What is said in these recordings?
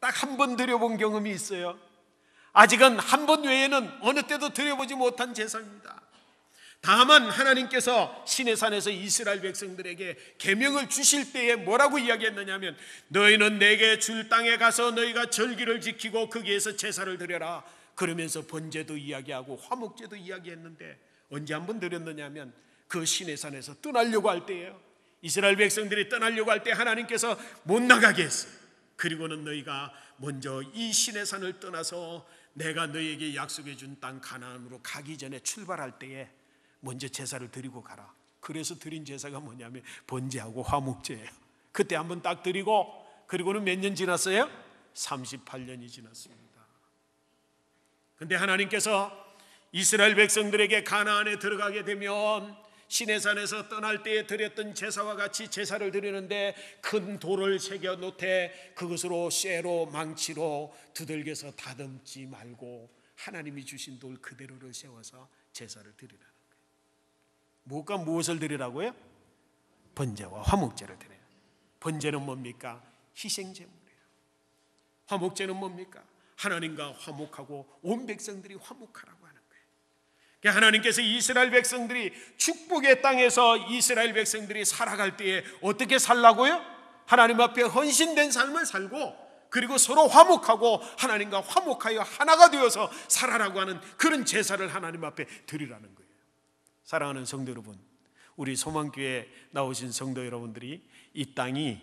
딱 한 번 드려본 경험이 있어요. 아직은 한 번 외에는 어느 때도 드려보지 못한 제사입니다. 다만 하나님께서 신의 산에서 이스라엘 백성들에게 계명을 주실 때에 뭐라고 이야기했느냐면 너희는 내게 줄 땅에 가서 너희가 절기를 지키고 거기에서 제사를 드려라. 그러면서 번제도 이야기하고 화목제도 이야기했는데 언제 한번 드렸느냐면 그 신의 산에서 떠나려고 할 때예요. 이스라엘 백성들이 떠나려고 할 때 하나님께서 못 나가게 했어요. 그리고는 너희가 먼저 이 신의 산을 떠나서 내가 너희에게 약속해 준 땅 가나안으로 가기 전에 출발할 때에 먼저 제사를 드리고 가라. 그래서 드린 제사가 뭐냐면 번제하고 화목제예요. 그때 한번 딱 드리고 그리고는 몇 년 지났어요? 38년이 지났습니다. 근데 하나님께서 이스라엘 백성들에게 가나안에 들어가게 되면 시내산에서 떠날 때에 드렸던 제사와 같이 제사를 드리는데 큰 돌을 새겨 놓되 그것으로 쇠로 망치로 두들겨서 다듬지 말고 하나님이 주신 돌 그대로를 세워서 제사를 드리라는 거예요. 무엇과 무엇을 드리라고요? 번제와 화목제를 드려요. 번제는 뭡니까? 희생 제물이에요. 화목제는 뭡니까? 하나님과 화목하고 온 백성들이 화목하라고 하는 하나님께서 이스라엘 백성들이 축복의 땅에서 이스라엘 백성들이 살아갈 때에 어떻게 살라고요? 하나님 앞에 헌신된 삶을 살고 그리고 서로 화목하고 하나님과 화목하여 하나가 되어서 살아라고 하는 그런 제사를 하나님 앞에 드리라는 거예요. 사랑하는 성도 여러분, 우리 소망교회 나오신 성도 여러분들이 이 땅이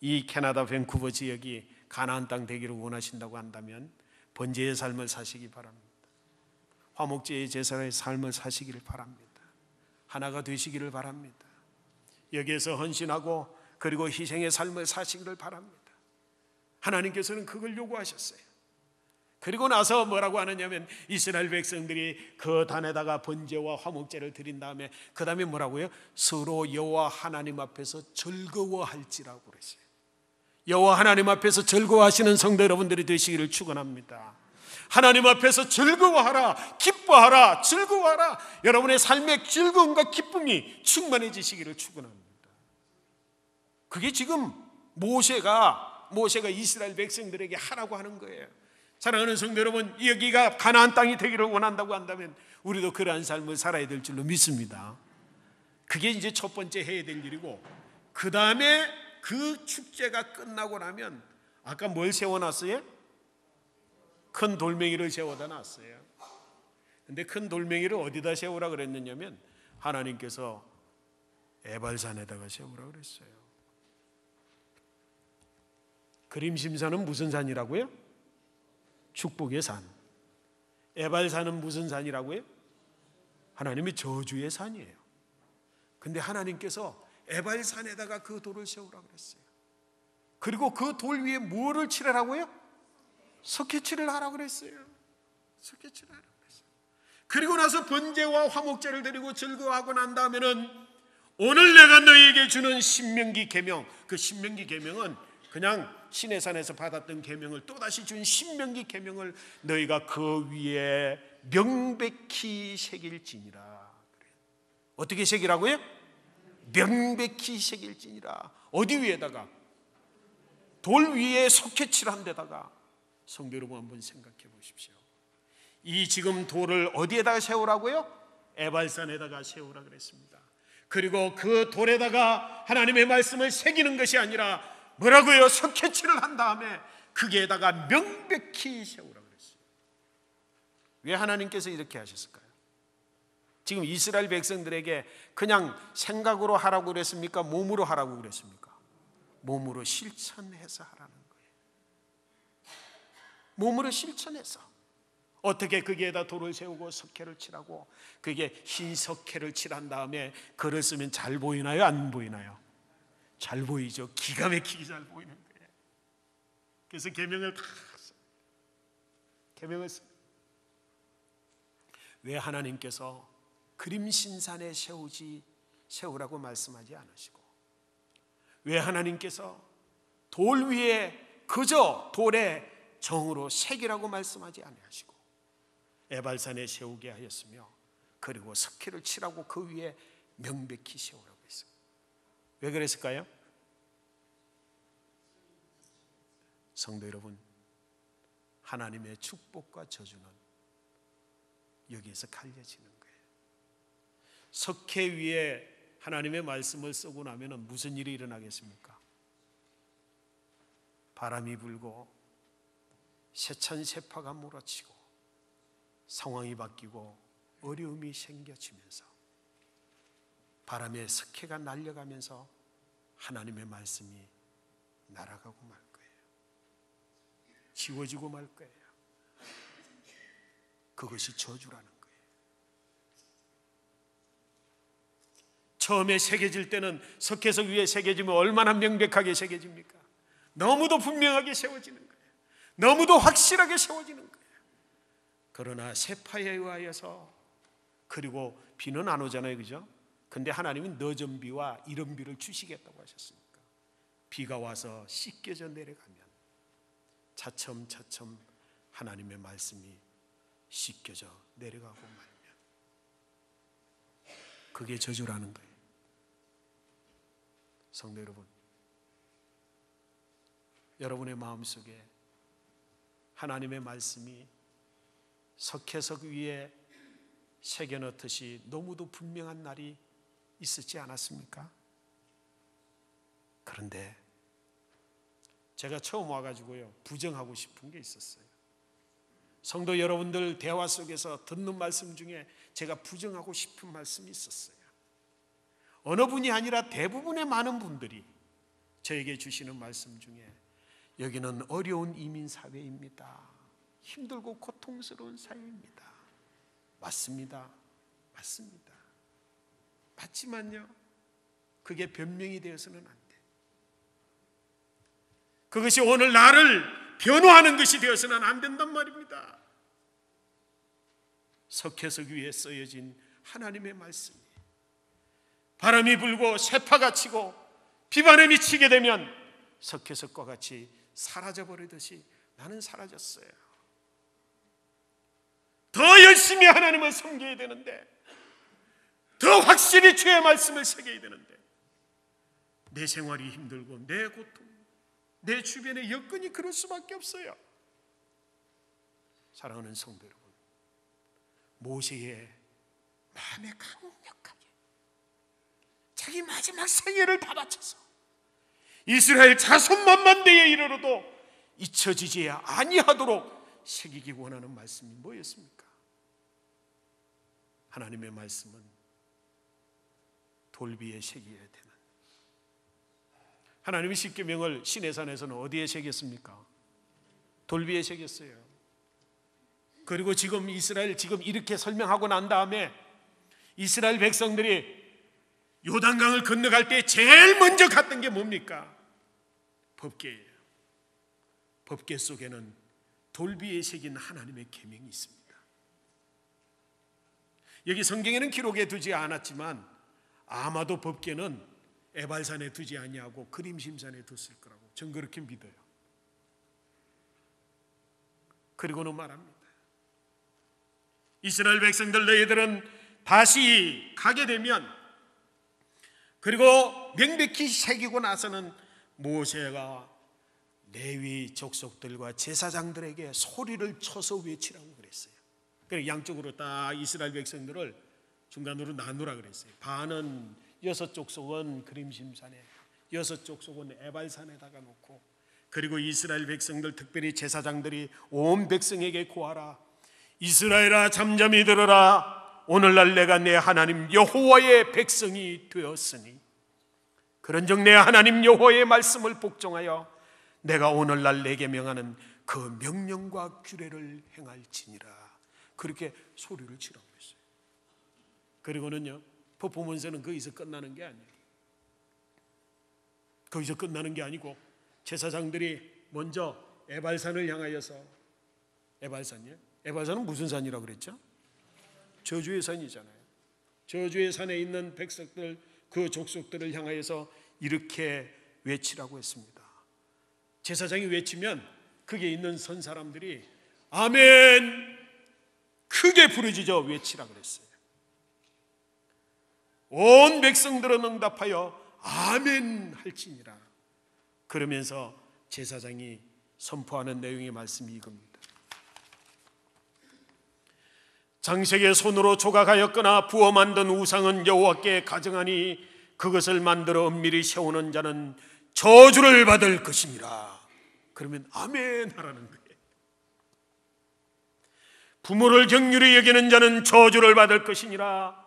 이 캐나다 밴쿠버 지역이 가나안 땅 되기를 원하신다고 한다면 번제의 삶을 사시기 바랍니다. 화목제의 제사의 삶을 사시기를 바랍니다. 하나가 되시기를 바랍니다. 여기에서 헌신하고 그리고 희생의 삶을 사시기를 바랍니다. 하나님께서는 그걸 요구하셨어요. 그리고 나서 뭐라고 하느냐면 이스라엘 백성들이 그 단에다가 번제와 화목제를 드린 다음에 그 다음에 뭐라고요? 서로 여호와 하나님 앞에서 즐거워할지라고 그랬어요. 여호와 하나님 앞에서 즐거워하시는 성도 여러분들이 되시기를 축원합니다. 하나님 앞에서 즐거워하라, 기뻐하라, 즐거워하라. 여러분의 삶의 즐거움과 기쁨이 충만해지시기를 축원합니다. 그게 지금 모세가 모세가 이스라엘 백성들에게 하라고 하는 거예요. 사랑하는 성도 여러분, 여기가 가나안 땅이 되기를 원한다고 한다면 우리도 그러한 삶을 살아야 될 줄로 믿습니다. 그게 이제 첫 번째 해야 될 일이고 그 다음에 그 축제가 끝나고 나면 아까 뭘 세워놨어요? 큰 돌멩이를 세워다 놨어요. 근데 큰 돌멩이를 어디다 세우라 그랬느냐면 하나님께서 에발산에다가 세우라 그랬어요. 그림심산은 무슨 산이라고요? 축복의 산. 에발산은 무슨 산이라고요? 하나님의 저주의 산이에요. 근데 하나님께서 에발산에다가 그 돌을 세우라 그랬어요. 그리고 그 돌 위에 뭐를 칠하라고요? 석회칠을 하라 그랬어요. 석회칠을 하라 그랬어요. 그리고 나서 번제와 화목제를 드리고 즐거워하고 난 다음에는 오늘 내가 너희에게 주는 신명기 계명, 그 신명기 계명은 그냥 신의 산에서 받았던 계명을 또다시 준 신명기 계명을 너희가 그 위에 명백히 새길지니라. 어떻게 새기라고요? 명백히 새길지니라. 어디 위에다가? 돌 위에 석회칠한 데다가 성도 여러분 한번 생각해 보십시오. 이 지금 돌을 어디에다가 세우라고요? 에발산에다가 세우라 그랬습니다. 그리고 그 돌에다가 하나님의 말씀을 새기는 것이 아니라 뭐라고요? 석회칠을 한 다음에 거기에다가 명백히 세우라 그랬어요. 왜 하나님께서 이렇게 하셨을까요? 지금 이스라엘 백성들에게 그냥 생각으로 하라고 그랬습니까? 몸으로 하라고 그랬습니까? 몸으로 실천해서 하라는. 몸으로 실천해서 어떻게 거기에다 돌을 세우고 석회를 칠하고 그게 흰 석회를 칠한 다음에 글을 쓰면 잘 보이나요? 안 보이나요? 잘 보이죠. 기가 막히게 잘 보이는 거예요. 그래서 계명을 다 계명을 왜 하나님께서 그림 신산에 세우지 세우라고 말씀하지 않으시고 왜 하나님께서 돌 위에 그저 돌에 정으로 색이라고 말씀하지 아니하시고 에발산에 세우게 하였으며 그리고 석회를 칠하고 그 위에 명백히 세우라고 했어요. 왜 그랬을까요? 성도 여러분, 하나님의 축복과 저주는 여기에서 갈려지는 거예요. 석회 위에 하나님의 말씀을 쓰고 나면 무슨 일이 일어나겠습니까? 바람이 불고 세찬세파가 몰아치고 상황이 바뀌고 어려움이 생겨지면서 바람에 석회가 날려가면서 하나님의 말씀이 날아가고 말 거예요. 지워지고 말 거예요. 그것이 저주라는 거예요. 처음에 새겨질 때는 석회석 위에 새겨지면 얼마나 명백하게 새겨집니까? 너무도 분명하게 세워지는 거예요. 너무도 확실하게 세워지는 거예요. 그러나 세파에 의하여서 그리고 비는 안 오잖아요. 그죠? 근데 하나님은 너전비와 이른비를 주시겠다고 하셨으니까 비가 와서 씻겨져 내려가면 차츰차츰 하나님의 말씀이 씻겨져 내려가고 말면 그게 저주라는 거예요. 성도 여러분, 여러분의 마음속에 하나님의 말씀이 석회석 위에 새겨 넣듯이 너무도 분명한 날이 있었지 않았습니까? 그런데 제가 처음 와가지고요 부정하고 싶은 게 있었어요. 성도 여러분들 대화 속에서 듣는 말씀 중에 제가 부정하고 싶은 말씀이 있었어요. 어느 분이 아니라 대부분의 많은 분들이 저에게 주시는 말씀 중에 여기는 어려운 이민 사회입니다. 힘들고 고통스러운 사회입니다. 맞습니다. 맞습니다. 맞지만요. 그게 변명이 되어서는 안 돼. 그것이 오늘 나를 변호하는 것이 되어서는 안 된단 말입니다. 석회석 위에 쓰여진 하나님의 말씀이 바람이 불고 새파가 치고 비바람이 치게 되면 석회석과 같이 사라져 버리듯이 나는 사라졌어요. 더 열심히 하나님을 섬겨야 되는데 더 확실히 주의 말씀을 새겨야 되는데 내 생활이 힘들고 내 고통, 내 주변의 여건이 그럴 수밖에 없어요. 사랑하는 성도 여러분, 모세의 마음에 강력하게 자기 마지막 생애를 다 바쳐서 이스라엘 자손만만 대에 이르러도 잊혀지지 아니하도록 새기기 원하는 말씀이 뭐였습니까? 하나님의 말씀은 돌비에 새겨야 되는 하나님의 십계명을 시내산에서는 어디에 새겼습니까? 돌비에 새겼어요. 그리고 지금 이스라엘 지금 이렇게 설명하고 난 다음에 이스라엘 백성들이 요단강을 건너갈 때 제일 먼저 갔던 게 뭡니까? 법계예요. 법계 속에는 돌비에 새긴 하나님의 계명이 있습니다. 여기 성경에는 기록해 두지 않았지만 아마도 법계는 에발산에 두지 아니하고 그림심산에 뒀을 거라고 전 그렇게 믿어요. 그리고는 말합니다. 이스라엘 백성들 너희들은 다시 가게 되면 그리고 명백히 새기고 나서는 모세가 레위 족속들과 제사장들에게 소리를 쳐서 외치라고 그랬어요. 그래 양쪽으로 딱 이스라엘 백성들을 중간으로 나누라 그랬어요. 반은 여섯 족속은 그림심산에, 여섯 족속은 에발산에다가 놓고, 그리고 이스라엘 백성들 특별히 제사장들이 온 백성에게 고하라. 이스라엘아 잠잠히 들어라. 오늘날 내가 내 하나님 여호와의 백성이 되었으니 그런즉 내 하나님 여호와의 말씀을 복종하여 내가 오늘날 내게 명하는 그 명령과 규례를 행할지니라. 그렇게 소리를 치라고 했어요. 그리고는요, 퍼포먼스는 거기서 끝나는 게 아니에요. 거기서 끝나는 게 아니고 제사장들이 먼저 에발산을 향하여서 에발산이요? 에발산은 무슨 산이라고 그랬죠? 저주의 산이잖아요. 저주의 산에 있는 백성들 그 족속들을 향하여서 이렇게 외치라고 했습니다. 제사장이 외치면 그게 있는 선 사람들이 아멘 크게 부르짖어 외치라 그랬어요. 온 백성들은 응답하여 아멘 할지니라. 그러면서 제사장이 선포하는 내용의 말씀이 이겁니다. 장색의 손으로 조각하였거나 부어 만든 우상은 여호와께 가정하니 그것을 만들어 은밀히 세우는 자는 저주를 받을 것이니라. 그러면 아멘 하라는 거예요. 부모를 경률히 여기는 자는 저주를 받을 것이니라.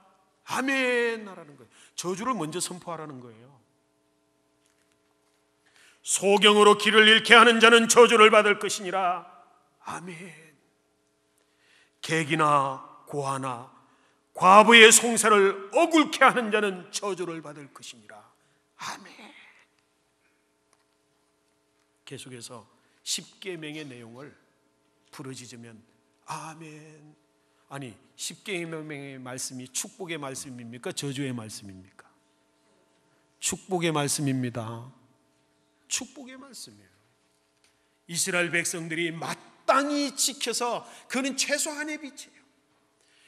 아멘 하라는 거예요. 저주를 먼저 선포하라는 거예요. 소경으로 길을 잃게 하는 자는 저주를 받을 것이니라. 아멘. 객이나 고아나 과부의 송사를 억울케 하는 자는 저주를 받을 것이니라. 아멘. 계속해서 십계명의 내용을 부르짖으면 아멘. 아니 십계명의 말씀이 축복의 말씀입니까? 저주의 말씀입니까? 축복의 말씀입니다. 축복의 말씀이에요. 이스라엘 백성들이 마땅히 지켜서 그는 최소한의 빛이에요.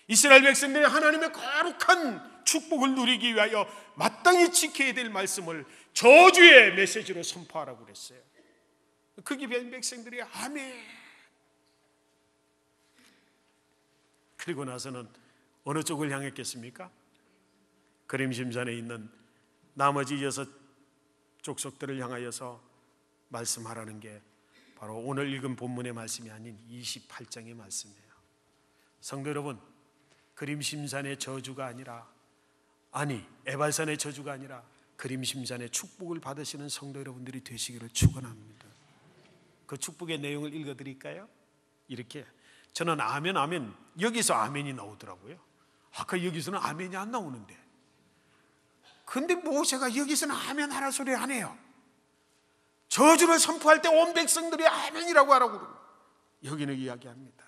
이스라엘 백성들이 하나님의 거룩한 축복을 누리기 위하여 마땅히 지켜야 될 말씀을 저주의 메시지로 선포하라고 그랬어요. 그 기변 백성들이 아멘. 그리고 나서는 어느 쪽을 향했겠습니까? 그림심산에 있는 나머지 여섯 족속들을 향하여서 말씀하라는 게 바로 오늘 읽은 본문의 말씀이 아닌 28장의 말씀이에요. 성도 여러분, 그림심산의 저주가 아니라 아니 에발산의 저주가 아니라 그림심산의 축복을 받으시는 성도 여러분들이 되시기를 축원합니다. 그 축복의 내용을 읽어 드릴까요? 이렇게 저는 아멘 아멘 여기서 아멘이 나오더라고요. 아까 여기서는 아멘이 안 나오는데. 근데 모세가 여기서는 아멘 하라 소리 안 해요. 저주를 선포할 때 온 백성들이 아멘이라고 하라고 그러고 여기는 이야기합니다.